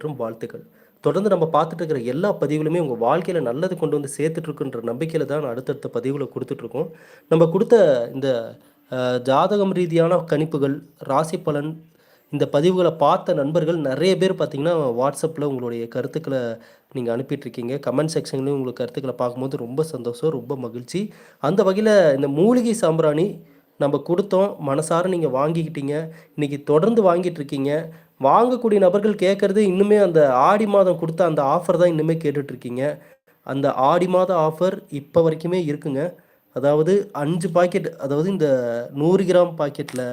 மற்றும் வாழ்த்துக்கள். தொடர்ந்து நம்ம பார்த்துட்டு இருக்கிற எல்லா பதிவுகளுமே உங்கள் வாழ்க்கையில் நல்லது கொண்டு வந்து சேர்த்துட்ருக்குன்ற நம்பிக்கையில் தான் அடுத்தடுத்த பதிவுகளை கொடுத்துட்ருக்கோம் நம்ம கொடுத்த இந்த ஜாதகம் ரீதியான கணிப்புகள் ராசி பலன் இந்த பதிவுகளை பார்த்த நண்பர்கள் நிறைய பேர் பார்த்திங்கன்னா வாட்ஸ்அப்பில் உங்களுடைய கருத்துக்களை நீங்கள் அனுப்பிட்டுருக்கீங்க. கமெண்ட் செக்ஷன்லேயும் உங்களுக்கு கருத்துக்களை பார்க்கும்போது ரொம்ப சந்தோஷம் ரொம்ப மகிழ்ச்சி. அந்த வகையில் இந்த மூலிகை சாம்பிராணி நம்ம கொடுத்தோம். மனசார நீங்கள் வாங்கிக்கிட்டீங்க. இன்றைக்கி தொடர்ந்து வாங்கிட்டு இருக்கீங்க வாங்கக்கூடிய நபர்கள் கேட்குறது இன்னுமே அந்த ஆடி மாதம் கொடுத்த அந்த ஆஃபர் தான் இன்னுமே கேட்டுட்ருக்கீங்க. அந்த ஆடி மாத ஆஃபர் இப்போ வரைக்குமே இருக்குங்க. அதாவது அஞ்சு பாக்கெட் அதாவது இந்த நூறு கிராம் பாக்கெட்டில்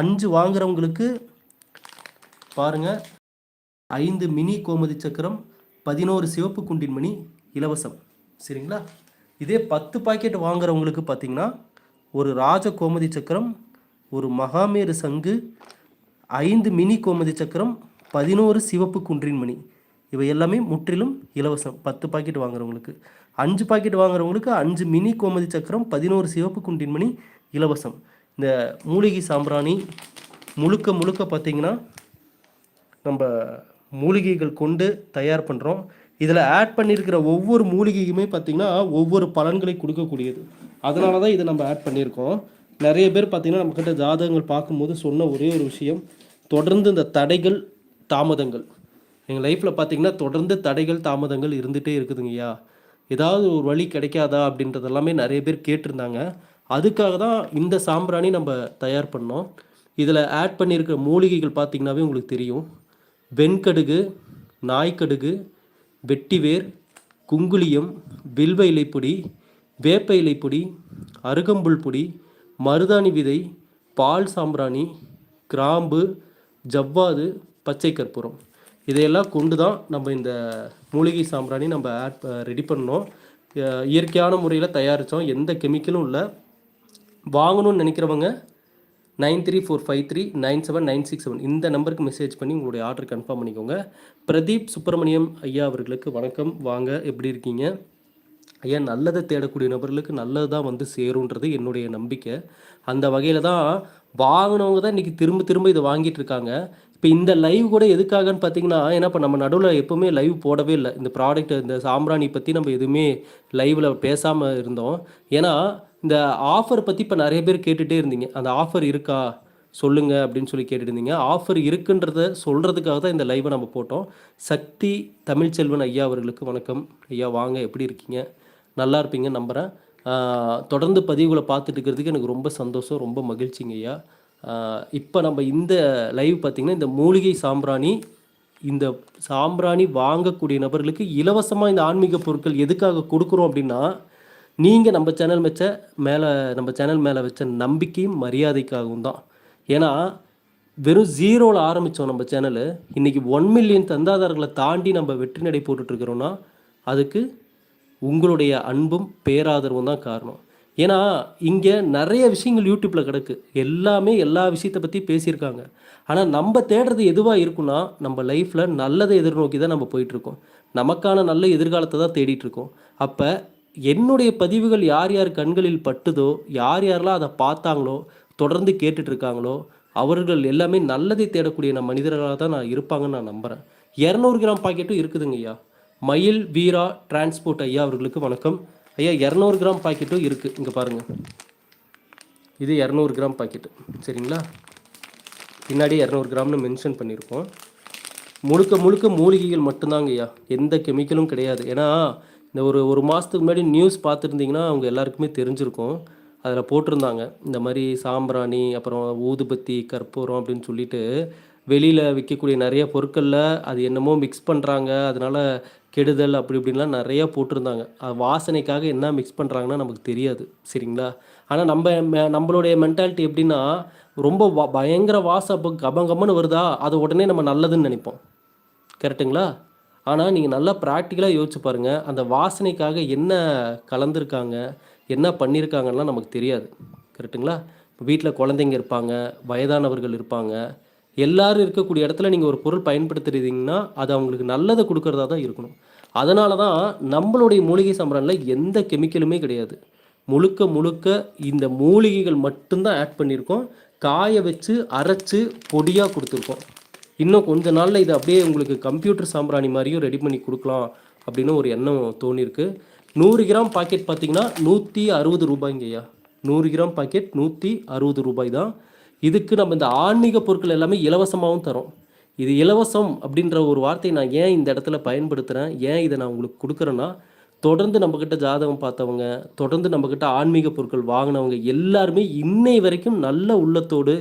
அஞ்சு வாங்குறவங்களுக்கு பாருங்க ஐந்து மினி கோமதி சக்கரம் பதினோரு சிவப்பு குண்டின் மணி இலவசம். சரிங்களா? இதே பத்து பாக்கெட் வாங்குறவங்களுக்கு பார்த்தீங்கன்னா ஒரு ராஜ கோமதி சக்கரம் ஒரு மகாமேரு சங்கு ஐந்து மினி கோமதி சக்கரம் பதினோரு சிவப்பு குன்றின் மணி. இவை எல்லாமே முற்றிலும் இலவசம். பத்து பாக்கெட் வாங்குறவங்களுக்கு. அஞ்சு பாக்கெட் வாங்குறவங்களுக்கு அஞ்சு மினி கோமதி சக்கரம் பதினோரு சிவப்பு குன்றின் மணி இலவசம். இந்த மூலிகை சாம்பிராணி முழுக்க முழுக்க பார்த்தீங்கன்னா நம்ம மூலிகைகள் கொண்டு தயார் பண்ணுறோம் இதில் ஆட் பண்ணியிருக்கிற ஒவ்வொரு மூலிகையுமே பார்த்திங்கன்னா ஒவ்வொரு பலன்களை கொடுக்கக்கூடியது. அதனால தான் இதை நம்ம ஆட் பண்ணியிருக்கோம். நிறைய பேர் பார்த்திங்கன்னா நம்மக்கிட்ட ஜாதகங்கள் பார்க்கும்போது சொன்ன ஒரே ஒரு விஷயம் தொடர்ந்து இந்த தடைகள் தாமதங்கள். எங்கள் லைஃப்பில் பார்த்தீங்கன்னா தொடர்ந்து தடைகள் தாமதங்கள் இருந்துகிட்டே இருக்குதுங்கய்யா ஏதாவது ஒரு வழி கிடைக்காதா அப்படின்றது எல்லாமே நிறைய பேர் கேட்டிருந்தாங்க. அதுக்காக தான் இந்த சாம்பிராணி நம்ம தயார் பண்ணோம். இதில் ஆட் பண்ணியிருக்கிற மூலிகைகள் பார்த்தீங்கன்னாவே உங்களுக்கு தெரியும். வெண்கடுகு நாய்க்கடுகு வெட்டிவேர் குங்குளியம் வில்வ இலைப்பொடி வேப்ப இலைப்பொடி அருகம்புல் பொடி மருதாணி விதை பால் சாம்பிராணி கிராம்பு ஜவ்வாது பச்சை கற்பூரம். இதையெல்லாம் கொண்டு தான் நம்ம இந்த மூலிகை சாம்பிராணி நம்ம ஆட் ரெடி பண்ணோம் இயற்கையான முறையில் தயாரித்தோம் எந்த கெமிக்கலும் இல்லை. வாங்கணும்னு நினைக்கிறவங்க nine three four five three nine seven nine six seven இந்த நம்பருக்கு மெசேஜ் பண்ணி உங்களுடைய ஆர்டர் கன்ஃபார்ம் பண்ணிக்கோங்க. பிரதீப் சுப்பிரமணியம் ஐயா அவர்களுக்கு வணக்கம். வாங்க எப்படி இருக்கீங்க? ஏன் நல்லதை தேடக்கூடிய நபர்களுக்கு நல்லது தான் வந்து சேருன்றது என்னுடைய நம்பிக்கை. அந்த வகையில் தான் வாங்கினவங்க தான் இன்றைக்கி திரும்ப திரும்ப இதை வாங்கிட்டு இருக்காங்க. இப்போ இந்த லைவ் கூட எதுக்காகன்னு பார்த்தீங்கன்னா ஏன்னா இப்போ நம்ம நடுவில் எப்போவுமே லைவ் போடவே இல்லை. இந்த ப்ராடக்ட் இந்த சாம்பிராணி பற்றி நம்ம எதுவுமே லைவில் பேசாமல் இருந்தோம். ஏன்னா இந்த ஆஃபர் பற்றி இப்போ நிறைய பேர் கேட்டுகிட்டே இருந்தீங்க. அந்த ஆஃபர் இருக்கா? சொல்லுங்க அப்படின்னு சொல்லி கேட்டுருந்தீங்க இருந்தீங்க. ஆஃபர் இருக்குன்றத சொல்கிறதுக்காக தான் இந்த லைவை நம்ம போட்டோம். சக்தி தமிழ்ச்செல்வன் ஐயா அவர்களுக்கு வணக்கம். ஐயா வாங்க எப்படி இருக்கீங்க? நல்லா இருப்பீங்க நம்புகிறேன் தொடர்ந்து பதிவுகளை பார்த்துட்டு இருக்கிறதுக்கு எனக்கு ரொம்ப சந்தோஷம் ரொம்ப மகிழ்ச்சிங்க ஐயா. இப்போ நம்ம இந்த லைவ் பார்த்திங்கன்னா இந்த மூலிகை சாம்பிராணி இந்த சாம்பிராணி வாங்கக்கூடிய நபர்களுக்கு இலவசமாக இந்த ஆன்மீக பொருட்கள் எதுக்காக கொடுக்குறோம் அப்படின்னா நீங்கள் நம்ம சேனல் வச்ச மேலே நம்ம சேனல் மேலே வச்ச நம்பிக்கையும் மரியாதைக்காகவும் தான். ஏன்னா வெறும் ஜீரோவில் ஆரம்பித்தோம் நம்ம சேனலு இன்றைக்கி ஒன் மில்லியன் தந்தாதாரர்களை தாண்டி நம்ம வெற்றி நடை போட்டுட்ருக்கிறோன்னா அதுக்கு உங்களுடைய அன்பும் பேராதரவும் தான் காரணம். ஏன்னா இங்கே நிறைய விஷயங்கள் யூடியூப்பில் கிடக்கு. எல்லாமே எல்லா விஷயத்தை பற்றி பேசியிருக்காங்க. ஆனால் நம்ம தேடுறது எதுவாக இருக்குன்னா நம்ம லைஃப்பில் நல்லதை எதிர்நோக்கி தான் நம்ம போயிட்டுருக்கோம் நமக்கான நல்ல எதிர்காலத்தை தான் தேடிட்டுருக்கோம் அப்போ என்னுடைய பதிவுகள் யார் யார் கண்களில் பட்டுதோ யார் யாரெல்லாம் அதை பார்த்தாங்களோ தொடர்ந்து கேட்டுட்ருக்காங்களோ அவர்கள் எல்லாமே நல்லதை தேடக்கூடிய நான் மனிதர்களாக தான் நான் இருப்பாங்கன்னு நான் நம்புகிறேன் இரநூறு கிராம் பாக்கெட்டும் இருக்குதுங்க ஐயா. மயில் வீரா டிரான்ஸ்போர்ட் ஐயா அவர்களுக்கு வணக்கம். ஐயா இரநூறு கிராம் பாக்கெட்டும் இருக்குது இங்கே பாருங்கள் இது இரநூறு கிராம் பாக்கெட்டு. சரிங்களா? பின்னாடி இரநூறு கிராம்னு மென்ஷன் பண்ணியிருக்கோம் முழுக்க முழுக்க மூலிகைகள் மட்டும்தாங்க ஐயா. எந்த கெமிக்கலும் கிடையாது. ஏன்னா இந்த ஒரு ஒரு மாதத்துக்கு முன்னாடி நியூஸ் பார்த்துருந்தீங்கன்னா அவங்க எல்லாருக்குமே தெரிஞ்சிருக்கும். அதில் போட்டிருந்தாங்க. இந்த மாதிரி சாம்பிராணி அப்புறம் ஊதுபத்தி கற்பூரம் அப்படின்னு சொல்லிட்டு வெளியில் விற்கக்கூடிய நிறைய பொருட்களில் அது என்னமோ மிக்ஸ் பண்ணுறாங்க அதனால் கெடுதல் அப்படி இப்படின்லாம் நிறையா போட்டிருந்தாங்க. அது வாசனைக்காக என்ன மிக்ஸ் பண்ணுறாங்கன்னா நமக்கு தெரியாது. சரிங்களா? ஆனால் நம்ம மெ- நம்மளுடைய மென்டாலிட்டி எப்படின்னா ரொம்ப வ- பயங்கர வாசம் அப்போ கபங்கம்னு வருதா? அது உடனே நம்ம நல்லதுன்னு நினைப்போம். கரெக்ட்டுங்களா? ஆனால் நீங்கள் நல்லா ப்ராக்டிக்கலாக யோசிச்சு பாருங்கள் அந்த வாசனைக்காக என்ன கலந்துருக்காங்க? என்ன பண்ணியிருக்காங்கலாம் நமக்கு தெரியாது. கரெக்ட்டுங்களா? இப்போ வீட்டில் குழந்தைங்க இருப்பாங்க வயதானவர்கள் இருப்பாங்க எல்லோரும் இருக்கக்கூடிய இடத்துல நீங்கள் ஒரு பொருள் பயன்படுத்துறீங்கன்னா அது அவங்களுக்கு நல்லதை கொடுக்கறதா தான் இருக்கணும். அதனால தான் நம்மளுடைய மூலிகை சம்பரனில் எந்த கெமிக்கலுமே கிடையாது. முழுக்க முழுக்க இந்த மூலிகைகள் மட்டும்தான் ஆட் பண்ணியிருக்கோம். காய வச்சு அரைச்சி பொடியாக கொடுத்துருக்கோம். இன்னும் கொஞ்ச நாளில் இது அப்படியே உங்களுக்கு கம்ப்யூட்டர் சாம்பிராணி மாதிரியும் ரெடி பண்ணி கொடுக்கலாம் அப்படின்னு ஒரு எண்ணம் தோணியிருக்கு. நூறு கிராம் பாக்கெட் பார்த்தீங்கன்னா நூற்றி அறுபது ரூபாய்ங்கய்யா. நூறு கிராம் பாக்கெட் நூற்றி அறுபது ரூபாய் தான். இதுக்கு நம்ம இந்த ஆன்மீக பொருட்கள் எல்லாமே இலவசமாகவும் தரோம். இது இலவசம் அப்படின்ற ஒரு வார்த்தையை நான் ஏன் இந்த இடத்துல பயன்படுத்துகிறேன் ஏன் இதை நான் உங்களுக்கு கொடுக்குறேன்னா தொடர்ந்து நம்மக்கிட்ட ஜாதகம் பார்த்தவங்க தொடர்ந்து நம்மக்கிட்ட ஆன்மீக பொருட்கள் வாங்கினவங்க எல்லாருமே இன்னை வரைக்கும் நல்ல உள்ளத்தோடு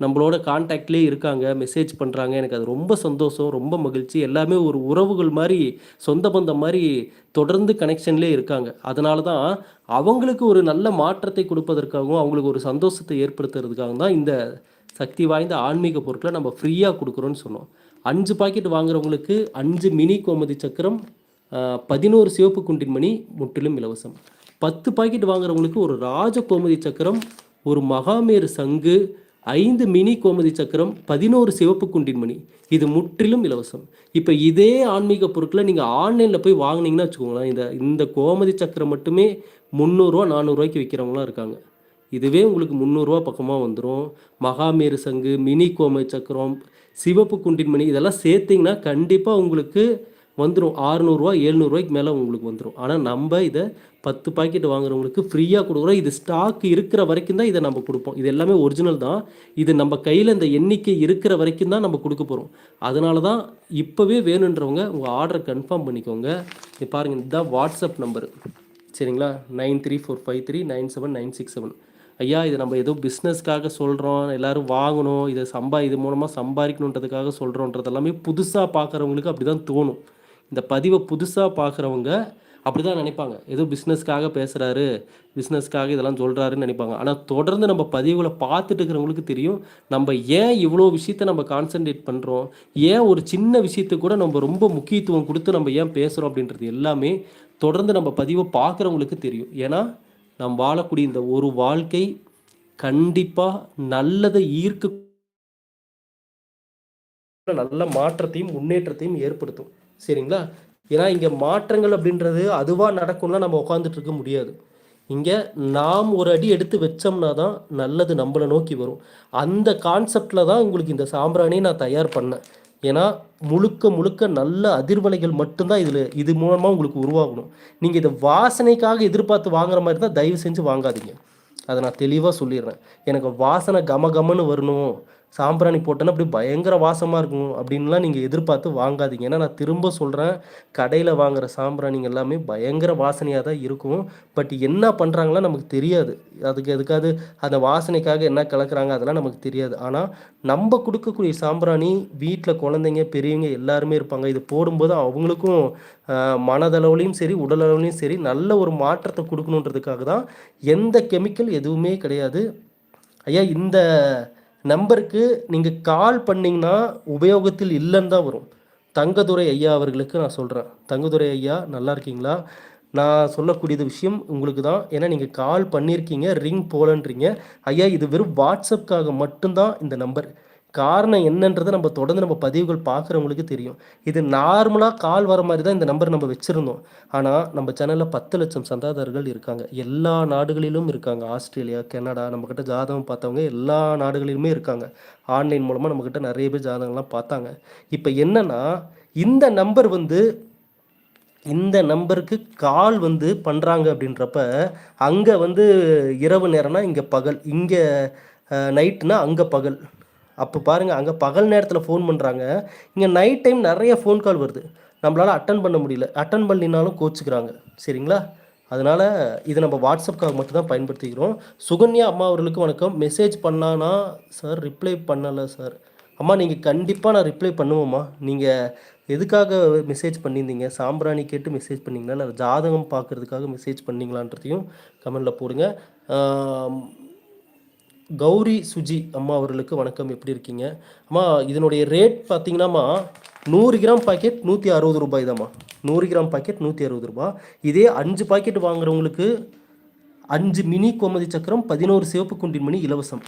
நம்மளோட கான்டாக்ட்லேயே இருக்காங்க மெசேஜ் பண்ணுறாங்க எனக்கு அது ரொம்ப சந்தோஷம் ரொம்ப மகிழ்ச்சி. எல்லாமே ஒரு உறவுகள் மாதிரி சொந்த பந்தம் மாதிரி தொடர்ந்து கனெக்ஷன்லேயே இருக்காங்க. அதனால தான் அவங்களுக்கு ஒரு நல்ல மாற்றத்தை கொடுப்பதற்காகவும் அவங்களுக்கு ஒரு சந்தோஷத்தை ஏற்படுத்துறதுக்காக தான் இந்த சக்தி வாய்ந்த ஆன்மீக பொருட்களை நம்ம ஃப்ரீயாக கொடுக்குறோன்னு சொன்னோம். அஞ்சு பாக்கெட் வாங்குறவங்களுக்கு அஞ்சு மினி கோமதி சக்கரம் பதினோரு சிவப்பு குண்டின் மணி முற்றிலும் இலவசம். பத்து பாக்கெட் வாங்குறவங்களுக்கு ஒரு ராஜ கோமதி சக்கரம் ஒரு மகாமேரு சங்கு ஐந்து மினி கோமதி சக்கரம் பதினோரு சிவப்பு குண்டின் மணி. இது முற்றிலும் இலவசம். இப்போ இதே ஆன்மீக பொருட்களை நீங்கள் ஆன்லைனில் போய் வாங்கினீங்கன்னா வச்சுக்கோங்களேன் இந்த இந்த கோமதி சக்கரம் மட்டுமே முந்நூறுரூவா நானூறுரூவாய்க்கு விற்கிறவங்களாம் இருக்காங்க. இதுவே உங்களுக்கு முந்நூறுரூவா பக்கமாக வந்துடும் மகாமேரு சங்கு மினி கோமதி சக்கரம் சிவப்பு குண்டின் மணி இதெல்லாம் சேர்த்திங்கன்னா கண்டிப்பாக உங்களுக்கு வந்துடும் ஆறுநூறுவா ஏழ்நூறுவாய்க்கு மேலே உங்களுக்கு வந்துடும் ஆனால் நம்ம இதை பத்து பாக்கெட் வாங்குறவங்களுக்கு ஃப்ரீயாக கொடுக்குறோம். இது ஸ்டாக் இருக்கிற வரைக்கும் தான் இதை நம்ம கொடுப்போம். இது எல்லாமே ஒரிஜினல் தான். இது நம்ம கையில் இந்த எண்ணிக்கை இருக்கிற வரைக்கும் தான் நம்ம கொடுக்க போகிறோம் அதனால தான் இப்போவே வேணுன்றவங்க உங்கள் ஆர்டரை கன்ஃபார்ம் பண்ணிக்கோங்க. இது பாருங்கள் இதுதான் வாட்ஸ்அப் நம்பர் சரிங்களா? Nine three four five three nine seven nine six seven. ஐயா இது நம்ம ஏதோ பிஸ்னஸ்க்காக சொல்கிறோம் எல்லாரும் வாங்கணும். இதை சம்பா இது மூலமாக சம்பாதிக்கணுன்றதுக்காக சொல்கிறோன்றது எல்லாமே புதுசாக பார்க்குறவங்களுக்கு அப்படி தான் தோணும். இந்த பதிவை புதுசாக பார்க்குறவங்க அப்படி தான் நினைப்பாங்க. ஏதோ பிஸ்னஸ்க்காக பேசுகிறாரு பிஸ்னஸ்க்காக இதெல்லாம் சொல்கிறாருன்னு நினைப்பாங்க. ஆனால் தொடர்ந்து நம்ம பதிவுகளை பார்த்துட்டு இருக்கிறவங்களுக்கு தெரியும் நம்ம ஏன் இவ்வளோ விஷயத்த நம்ம கான்சென்ட்ரேட் பண்ணுறோம் ஏன் ஒரு சின்ன விஷயத்தை கூட நம்ம ரொம்ப முக்கியத்துவம் கொடுத்து நம்ம ஏன் பேசுகிறோம் அப்படின்றது எல்லாமே தொடர்ந்து நம்ம பதிவை பார்க்குறவங்களுக்கு தெரியும். ஏன்னா நாம் வாழக்கூடிய இந்த ஒரு வாழ்க்கை கண்டிப்பாக நல்லதை ஈர்க்க நல்ல மாற்றத்தையும் முன்னேற்றத்தையும் ஏற்படுத்தும். சரிங்களா? ஏன்னா இங்கே மாற்றங்கள் அப்படின்றது அதுவாக நடக்கும்னா நம்ம உட்காந்துட்டு இருக்க முடியாது. இங்கே நாம் ஒரு அடி எடுத்து வச்சோம்னா தான் நல்லது நம்மளை நோக்கி வரும். அந்த கான்செப்டில் தான் உங்களுக்கு இந்த சாம்பிராணியை நான் தயார் பண்ணேன். ஏன்னா முழுக்க முழுக்க நல்ல அதிர்வலைகள் மட்டும்தான் இதில் இது மூலமாக உங்களுக்கு உருவாகணும். நீங்கள் இதை வாசனைக்காக எதிர்பார்த்து வாங்குற மாதிரி தான் தயவு செஞ்சு வாங்காதீங்க. அதை நான் தெளிவாக சொல்லிடுறேன். எனக்கு வாசனை கம கமன்னு வரணும். சாம்பிராணி போட்டேன்னா அப்படி பயங்கர வாசமாக இருக்கும் அப்படின்லாம் நீங்கள் எதிர்பார்த்து வாங்காதீங்க. ஏன்னா நான் திரும்ப சொல்கிறேன் கடையில் வாங்குகிற சாம்பிராணிங்க எல்லாமே பயங்கர வாசனையாக தான் இருக்கும். பட் என்ன பண்ணுறாங்களா நமக்கு தெரியாது. அதுக்கு எதுக்காவது அந்த வாசனைக்காக என்ன கலக்குறாங்க அதெல்லாம் நமக்கு தெரியாது. ஆனால் நம்ம கொடுக்கக்கூடிய சாம்பிராணி வீட்டில் குழந்தைங்க பெரியவங்க எல்லாருமே இருப்பாங்க. இது போடும்போது அவங்களுக்கும் மனதளவுலையும் சரி உடலளவுலையும் சரி நல்ல ஒரு மாற்றத்தை கொடுக்கணுன்றதுக்காக தான் எந்த கெமிக்கல் எதுவுமே கிடையாது. ஐயா இந்த நம்பருக்கு நீங்கள் கால் பண்ணிங்கன்னா உபயோகத்தில் இல்லைன்னு தான் வரும். தங்கதுரை ஐயா அவர்களுக்கு நான் சொல்கிறேன் தங்கதுரை ஐயா நல்லா இருக்கீங்களா? நான் சொல்லக்கூடியது விஷயம் உங்களுக்கு தான். ஏன்னா நீங்கள் கால் பண்ணியிருக்கீங்க ரிங் போலன்றீங்க. ஐயா இது வெறும் வாட்ஸ்அப்புக்காக மட்டும்தான் இந்த நம்பர் காரணம் என்னன்றதை நம்ம தொடர்ந்து நம்ம பதிவுகள் பார்க்குறவங்களுக்கு தெரியும். இது நார்மலாக கால் வர மாதிரி தான் இந்த நம்பர் நம்ம வச்சுருந்தோம். ஆனால் நம்ம சேனலில் பத்து லட்சம் சந்தாதாரர்கள் இருக்காங்க. எல்லா நாடுகளிலும் இருக்காங்க. ஆஸ்திரேலியா கனடா நம்மக்கிட்ட ஜாதகம் பார்த்தவங்க எல்லா நாடுகளிலுமே இருக்காங்க. ஆன்லைன் மூலமாக நம்மக்கிட்ட நிறைய பேர் ஜாதகம்லாம் பார்த்தாங்க. இப்போ என்னென்னா இந்த நம்பர் வந்து இந்த நம்பருக்கு கால் வந்து பண்ணுறாங்க அப்படின்றப்ப அங்கே வந்து இரவு நேரம்னா இங்கே பகல் இங்கே நைட்டுனா அங்கே பகல். அப்போ பாருங்கள் அங்கே பகல் நேரத்தில் ஃபோன் பண்ணுறாங்க இங்கே நைட் டைம் நிறைய ஃபோன் கால் வருது. நம்மளால் அட்டன் பண்ண முடியல. அட்டன் பண்ணினாலும் கோச்சுக்கிறாங்க. சரிங்களா? அதனால் இதை நம்ம வாட்ஸ்அப்காக மட்டும்தான் பயன்படுத்திக்கிறோம். சுகன்யா அம்மா அவர்களுக்கு வணக்கம். மெசேஜ் பண்ணானா சார் ரிப்ளை பண்ணலை சார் அம்மா நீங்கள் கண்டிப்பாக நான் ரிப்ளை பண்ணுவோம்மா. நீங்கள் எதுக்காக மெசேஜ் பண்ணியிருந்தீங்க? சாம்பிராணி கேட்டு மெசேஜ் பண்ணீங்களா? இல்லை ஜாதகம் பார்க்குறதுக்காக மெசேஜ் பண்ணிங்களான்றதையும் கமெண்டில் போடுங்க. கௌரி சுஜி அம்மா அவர்களுக்கு வணக்கம். எப்படி இருக்கீங்க? அம்மா இதனுடைய ரேட் பார்த்தீங்கன்னாம்மா நூறு கிராம் பாக்கெட் நூற்றி அறுபது ரூபாய் தாம்மா. நூறு கிராம் பாக்கெட் நூற்றி அறுபது ரூபாய் இதே அஞ்சு பாக்கெட் வாங்குறவங்களுக்கு அஞ்சு மினி கோமதி சக்கரம் பதினோரு சிவப்பு குண்டின் மணி இலவசம்.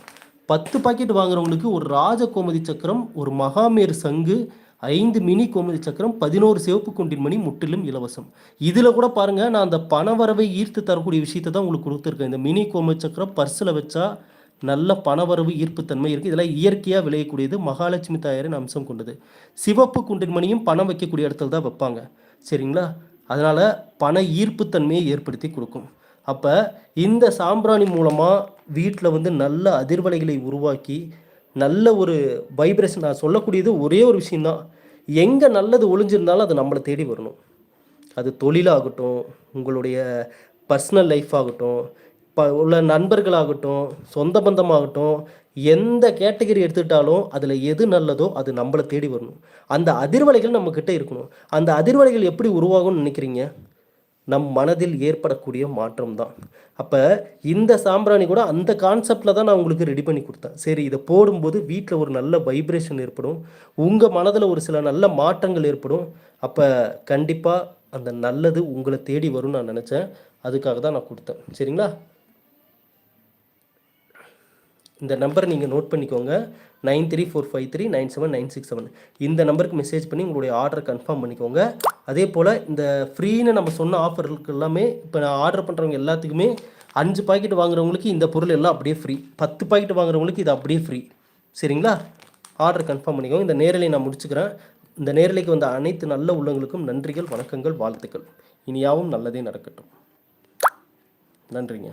பத்து பாக்கெட் வாங்குறவங்களுக்கு ஒரு ராஜ கோமதி சக்கரம் ஒரு மகாமேர் சங்கு ஐந்து மினி கோமதி சக்கரம் பதினோரு சிவப்பு குண்டின் மணி முற்றிலும் இலவசம். இதில் கூட பாருங்கள் நான் அந்த பண வரவை ஈர்த்து தரக்கூடிய விஷயத்தை தான் உங்களுக்கு கொடுத்துருக்கேன். இந்த மினி கோமதி சக்கரம் பர்ஸில் வச்சா நல்ல பணவரவு ஈர்ப்புத்தன்மை இருக்குது இதெல்லாம் இயற்கையாக விளையக்கூடியது மகாலட்சுமி தாயாரின் அம்சம் கொண்டது. சிவப்பு குண்டின்மணியும் பணம் வைக்கக்கூடிய இடத்துல தான் வைப்பாங்க. சரிங்களா? அதனால் பண ஈர்ப்புத்தன்மையை ஏற்படுத்தி கொடுக்கும். அப்போ இந்த சாம்பிராணி மூலமாக வீட்டில் வந்து நல்ல அதிர்வலைகளை உருவாக்கி நல்ல ஒரு வைப்ரேஷன் நான் சொல்லக்கூடியது ஒரே ஒரு விஷயந்தான் எங்கே நல்லது ஒளிஞ்சிருந்தாலும் அது நம்மளை தேடி வரணும். அது தொழிலாகட்டும் உங்களுடைய பர்சனல் லைஃப் ஆகட்டும் இப்போ உள்ள நண்பர்களாகட்டும் சொந்த பந்தமாகட்டும் எந்த கேட்டகரி எடுத்துக்கிட்டாலும் அதில் எது நல்லதோ அது நம்மளை தேடி வரணும். அந்த அதிர்வலைகள் நம்மக்கிட்ட இருக்கணும். அந்த அதிர்வலைகள் எப்படி உருவாகும்னு நினைக்கிறீங்க? நம் மனதில் ஏற்படக்கூடிய மாற்றம் தான். அப்போ இந்த சாம்பிராணி கூட அந்த கான்செப்டில் தான் நான் உங்களுக்கு ரெடி பண்ணி கொடுத்தேன். சரி இதை போடும்போது வீட்டில் ஒரு நல்ல வைப்ரேஷன் ஏற்படும். உங்கள் மனதில் ஒரு சில நல்ல மாற்றங்கள் ஏற்படும். அப்போ கண்டிப்பாக அந்த நல்லது உங்களை தேடி வரும்னு நான் நினச்சேன். அதுக்காக தான் நான் கொடுத்தேன். சரிங்களா? இந்த நம்பரை நீங்கள் நோட் பண்ணிக்கோங்க. Nine three four five three nine seven nine six seven இந்த நம்பருக்கு மெசேஜ் பண்ணி உங்களுடைய ஆர்டரை கன்ஃபார்ம் பண்ணிக்கோங்க. அதே போல் இந்த ஃப்ரீன்னு நம்ம சொன்ன ஆஃபர்களுக்கு எல்லாமே இப்போ நான் ஆர்டர் பண்ணுறவங்க எல்லாத்துக்குமே அஞ்சு பாக்கெட் வாங்குறவங்களுக்கு இந்த பொருள் எல்லாம் அப்படியே ஃப்ரீ பத்து பாக்கெட் வாங்குறவங்களுக்கு இது அப்படியே ஃப்ரீ சரிங்களா? ஆர்டர் கன்ஃபார்ம் பண்ணிக்கோங்க. இந்த நேரலை நான் முடிச்சுக்கிறேன். இந்த நேரலைக்கு வந்த அனைத்து நல்ல உள்ளங்களுக்கும் நன்றிகள் வணக்கங்கள் வாழ்த்துக்கள். இனியாவும் நல்லதே நடக்கட்டும். நன்றிங்க.